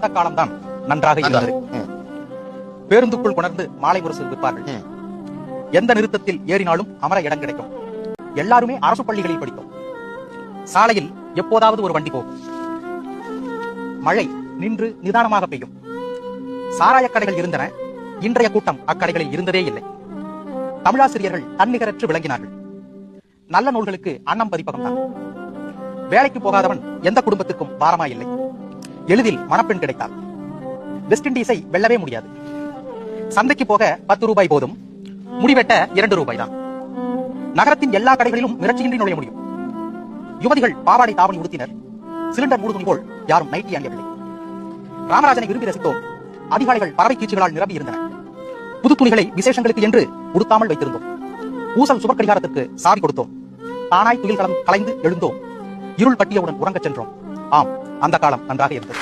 அந்த காலம்தான் நன்றாக இருந்தது. பேருந்துக்குள் கொணர்ந்து மாலை முரசு விற்பார்கள். எந்த நிறுத்தத்தில் ஏறினாலும் அமர இடம் கிடைக்கும். எல்லாருமே அரசு பள்ளிகளில் படித்தோம். சாலையில் எப்போதாவது ஒரு வண்டி போகும். மழை நின்று நிதானமாக பெய்யும். சாராயக் கடைகள் இருந்தன. இன்றைய கூட்டம் அக்கடைகளில் இருந்ததே இல்லை. தமிழாசிரியர்கள் தன்னிகரற்று விளங்கினார்கள். நல்ல நூல்களுக்கு அன்னம் பதிப்பகம்தான். வேலைக்கு போகாதவன் எந்த குடும்பத்துக்கும் பாரமா இல்லை. எளிதில் மணப்பெண் கிடைத்தாள் வெஸ்ட் இண்டீஸை வெல்லவே முடியாது. சந்தைக்கு போக பத்து ரூபாய் போதும். முடிவெட்ட இரண்டு ரூபாய் தான். நகரத்தின் எல்லா கடைகளிலும் மிரட்சியின்றி நுழைய முடியும். யுவதிகள் பாவாடை தாவணி உடுத்தினர். சிலிண்டர் மூடு போல் யாரும் நைட்டி அணியவில்லை. ராமராஜனை விரும்பி ரசித்தோம். அதிகாலைகள் பறவை கீச்சுகளால் நிரம்பி இருந்தன. புது துணிகளை விசேஷங்களுக்கு என்று உடுத்தாமல் வைத்திருந்தோம். ஊசல் சுபக்கடிகாரத்திற்கு சாவி கொடுத்தோம். தானாய் துயில் கலைந்து எழுந்தோம். இருள் பட்டியவுடன் உறங்கச் சென்றோம். ஆம் அந்த காலம் நன்றாக இருந்தது.